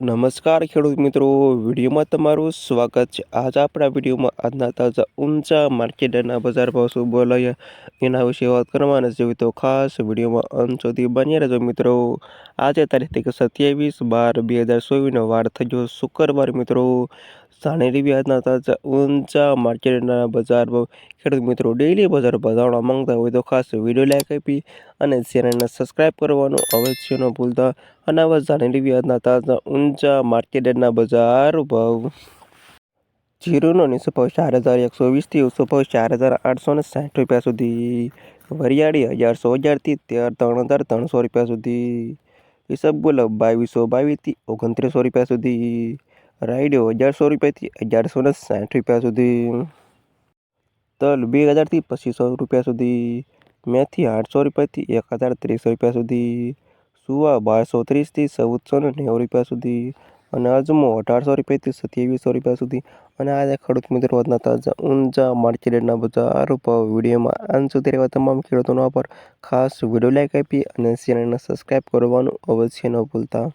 નમસ્કાર ખેડૂત મિત્રો, વિડીયોમાં તમારું સ્વાગત છે. આજ આપણા વિડીયોમાં આજના તાજા ઊંચા માર્કેટના બજાર ભાવ શું બોલાય એના વિશે વાત કરવાના જેવી તો ખાસ વિડીયોમાં અંત સુધી બન્યા રહેજો મિત્રો. આજે તારીખ સત્યાવીસ બાર બે હજાર ચોવીસનો વાર થઈ ગયો શુક્રવાર મિત્રો. જાણી વ્યાજના તાજા ઊંચા માર્કેટના બજાર ભાવ. ખેડૂત મિત્રો ડેઈલી બજાર ભાવ માંગતા હોય તો ખાસ વીડિયો લાઈક આપી અને ચેનલને સબસ્ક્રાઈબ કરવાનું અવશ્ય ન ભૂલતા. અને આવા સાનેરી વ્યાજના તાજા ઊંચા માર્કેટના બજાર ભાવ. જીરોનો નીચો ભાવ ચાર હજાર એકસો વીસથી ઓછો ભાવ ચાર હજાર આઠસો ને સાઠ રૂપિયા સુધી. વરિયાળી અગિયારસો હજારથી તેર ત્રણ હજાર ત્રણસો રૂપિયા સુધી. ઈસબગુલ બાવીસો બાવીસથી ઓગણત્રીસો રૂપિયા સુધી. રાયડો અગિયારસો રૂપિયાથી અગિયારસો ને સાઠ રૂપિયા સુધી. તલ બે હજારથી પચીસો રૂપિયા સુધી. મેથી આઠસો રૂપિયાથી એક હજાર ત્રીસો રૂપિયા સુધી. સુવા બારસો ત્રીસથી ચૌદસો ને નેવું રૂપિયા સુધી. અને અજમો અઢારસો રૂપિયાથી સત્યાવીસો રૂપિયા સુધી. અને આજે ખેડૂત મિત્રો આજના તાજા ઊંચા માર્કેટના બજાર ભાવ વિડીયોમાં. અંત સુધી રહેવા તમામ ખેડૂતોનો પર ખાસ વીડિયો લાઈક આપી અને ચેનલને સબસ્ક્રાઈબ કરવાનું અવશ્ય ન ભૂલતા.